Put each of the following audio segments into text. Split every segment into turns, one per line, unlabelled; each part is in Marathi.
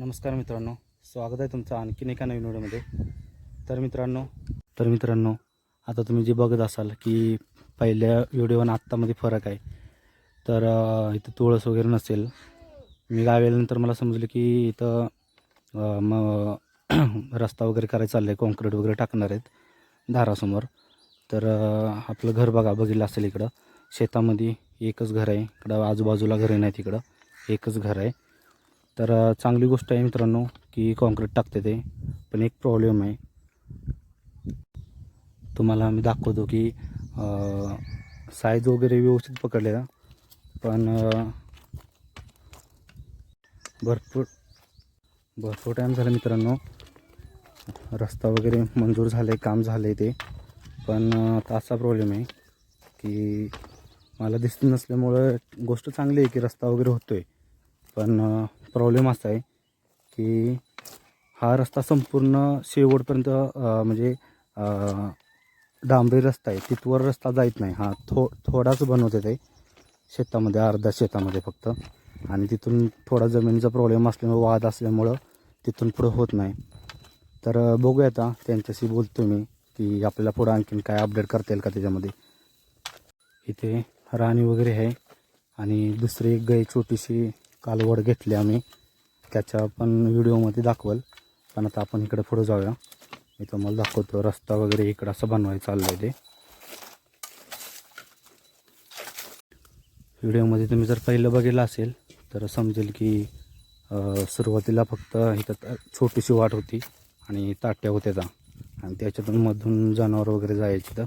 नमस्कार मित्रांनो स्वागत आहे तुमचं आणखीन एका नवीन व्हिडिओमध्ये. तर मित्रांनो तर मित्रांनो आता तुम्ही जे बघत असाल की पहिल्या व्हिडिओ आणि आत्तामध्ये फरक आहे. तर इथं तुळस वगैरे नसेल. मी गावी आल्यानंतर मला समजलं की इथं मग रस्ता वगैरे करायचा चाललं आहे कॉन्क्रीट वगैरे टाकणार आहेत दारासमोर तर आपलं घर बघा बघितलं असेल इकडं. शेतामध्ये एकच घर आहे. इकडं आजूबाजूला घरे नाहीत इकडं. एकच घर आहे. तर चांगली गोष्ट आहे मित्रांनो की कॉन्क्रीट टाकते ते. पण एक प्रॉब्लेम आहे. तुम्हाला मी दाखवतो की साईज वगैरे व्यवस्थित पकडलेला पण भरपूर भरपूर टाईम झाला मित्रांनो. रस्ता वगैरे मंजूर झाले काम झाले ते. पण आता असा प्रॉब्लेम आहे की मला दिसत नसल्यामुळं गोष्ट चांगली आहे की रस्ता वगैरे होतो आहे पण प्रॉब्लेम असा आहे की हा रस्ता संपूर्ण शेवटपर्यंत म्हणजे डांबरी रस्ता आहे. तिथवर रस्ता जायत नाही. हा थो थोडाच बनवत आहे शेतामध्ये अर्धा शेतामध्ये फक्त. आणि तिथून थोडा जमिनीचा प्रॉब्लेम असल्यामुळे वाद असल्यामुळं तिथून पुढं होत नाही. तर बघूया आता त्यांच्याशी बोलतो मी की आपल्याला पुढं आणखीन काय अपडेट करता येईल का त्याच्यामध्ये. इथे राणी वगैरे आहे. आणि दुसरी एक गाय छोटीशी कालवड घेतली आम्ही. त्याच्या पण व्हिडिओमध्ये दाखवल. पण आता आपण इकडे पुढं जाऊया. मी तुम्हाला दाखवतो रस्ता वगैरे इकडं असं बनवायचं चाललं आहे ते. व्हिडिओमध्ये तुम्ही जर पहिलं बघितलं असेल तर समजेल की सुरुवातीला फक्त इथं छोटीशी वाट होती आणि ताट्या होत्या आणि त्याच्यातून मधून जनावर वगैरे जायची तर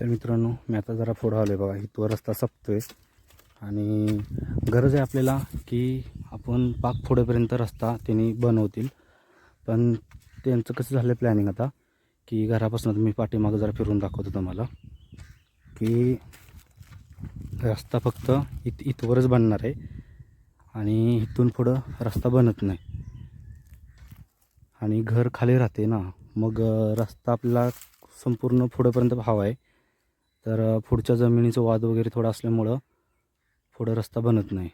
तर मित्रांनो मी आता जरा पुढं आलो आहे बघा. इथवर रस्ता सपतोय. आणि गरज आहे आपल्याला की आपण पाक पुढेपर्यंत रस्ता त्यांनी बनवतील. पण त्यांचं कसं झालं प्लॅनिंग आता की घरापासून मी पाठीमागं जरा फिरून दाखवतो तुम्हाला की रस्ता फक्त इथ इथवरच बनणार आहे. आणि इथून पुढं रस्ता बनत नाही. आणि घर खाली राहते ना मग रस्ता आपल्याला संपूर्ण पुढंपर्यंत हवा आहे. तर पुढच्या जमिनीचं वाद वगैरे थोडं असल्यामुळं पुढं रस्ता बनत नाही.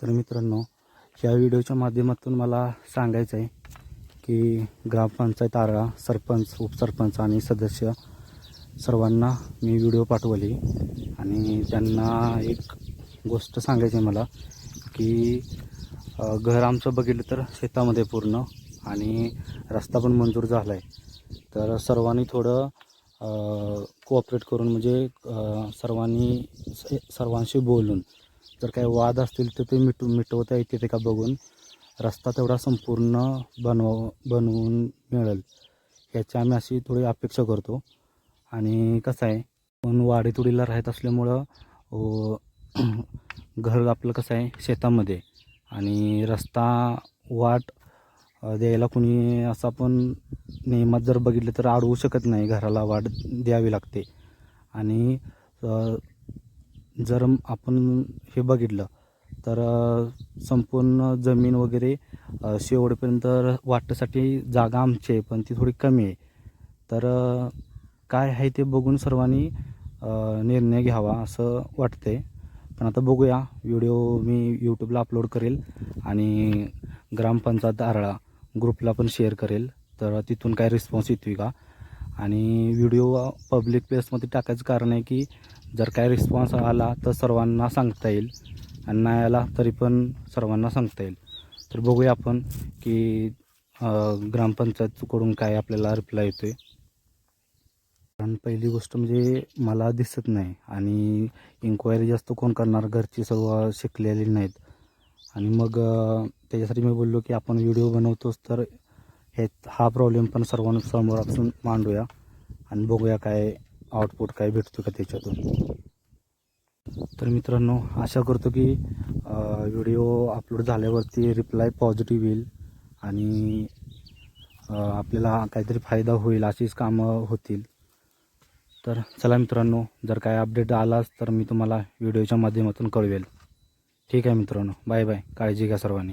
तर मित्रांनो या व्हिडिओच्या माध्यमातून मला सांगायचं आहे की ग्रामपंचायत आरा सरपंच उपसरपंच आणि सदस्य सर्वांना मी व्हिडिओ पाठवली आणि त्यांना एक गोष्ट सांगायची आहे मला की घर आमचं बघितलं तर शेतामध्ये पूर्ण आणि रस्ता पण मंजूर झाला आहे तर सर्वांनी थोडं कोऑपरेट करून म्हणजे सर्वांनी स- सर्वांशी बोलून जर काही वाद असतील तर ते मिटू मिटवता येते ते का बघून रस्ता तेवढा संपूर्ण बनव बनवून मिळेल ह्याची आम्ही अशी थोडी अपेक्षा करतो. आणि कसं आहे पण वाडीतुडीला राहत असल्यामुळं घर आपलं कसं आहे शेतामध्ये. आणि रस्ता वाट द्यायला कुणी असं आपण नियमात जर बघितलं तर अडवू शकत नाही. घराला वाट द्यावी लागते. आणि जर आपण हे बघितलं तर संपूर्ण जमीन वगैरे शेवटपर्यंत वाटण्यासाठी जागा आमची आहे पण ती थोडी कमी आहे. तर काय आहे ते बघून सर्वांनी निर्णय घ्यावा असं वाटते पण आता बघूया. व्हिडिओ मी यूट्यूबला अपलोड करेल आणि ग्रामपंचायत आरळा ग्रुपला पण शेअर करेल. तर तिथून काय रिस्पॉन्स येतो का? आणि व्हिडिओ पब्लिक प्लेसमध्ये टाकायचं कारण आहे की जर काय रिस्पॉन्स आला तर सर्वांना सांगता येईल आणि नाही आला तरी पण सर्वांना सांगता येईल. तर बघूया आपण की ग्रामपंचायतकडून काय आपल्याला रिप्लाय येतो आहे कारण पहिली गोष्ट म्हणजे मला दिसत नाही आणि इन्क्वायरी जास्त कोण करणार? घरची सर्व शिकलेली नाहीत. आणि मग त्याच्यासाठी मी बोललो की आपण व्हिडिओ बनवतोच तर हे हा प्रॉब्लेम पण सर्वांसमोर आपण मांडूया आणि बघूया काय आउटपुट काय भेटतो का त्याच्यातून. तर मित्रांनो आशा करतो की व्हिडिओ अपलोड झाल्यावरती रिप्लाय पॉझिटिव्ह येईल आणि आपल्याला काहीतरी फायदा होईल अशीच कामं होतील. तर चला मित्रांनो जर काय अपडेट आलाच तर मी तुम्हाला व्हिडिओच्या माध्यमातून कळवेल. ठीक आहे मित्रांनो बाय बाय काळजी घ्या सर्वांनी.